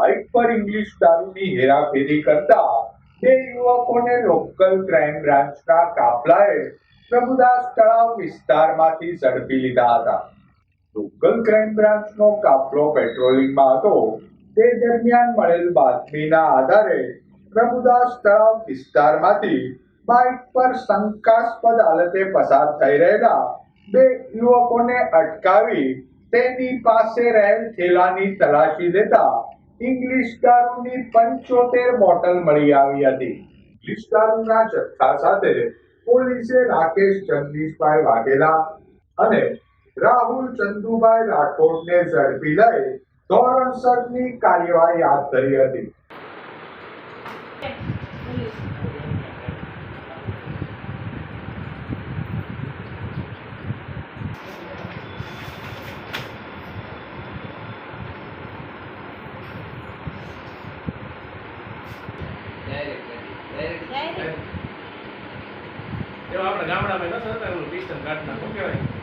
Bike પર English દારૂની હેરાફેરી કરતા બે યુવકોને લોકલ ક્રાઇમ બ્રાન્ચના કાફલાએ પ્રભુદાસ તળાવ વિસ્તારમાંથી ઝડપી લીધા હતા. લોકલ ક્રાઇમ બ્રાન્ચનો કાફલો પેટ્રોલિંગમાં હતો. તે દરમિયાન મળેલ બાતમીના આધારે પ્રભુદાસ તળાવ વિસ્તારમાંથી બાઇક પર શંકાસ્પદ હાલતે પસાર થઈ રહેલા બે યુવકોને અટકાવી તેની પાસે રહેલ થેલાની તલાશી લેતા ઇંગ્લિશ દારૂની પંચોતેર બોટલ મળી આવી હતી. ઇંગ્લિશ દારૂના જથ્થા સાથે પોલીસે રાકેશ જગદીશભાઈ વાઘેલા અને રાહુલ ચંદુભાઈ રાઠોડને ઝડપી લઈ ધોરણસરની કાર્યવાહી હાથ ધરી હતી. ડાયરેક્ટ એવા આપણે ગામડામાં ન હોતા ઓલું પિસ્ટન કાઢતા શું કહેવાય?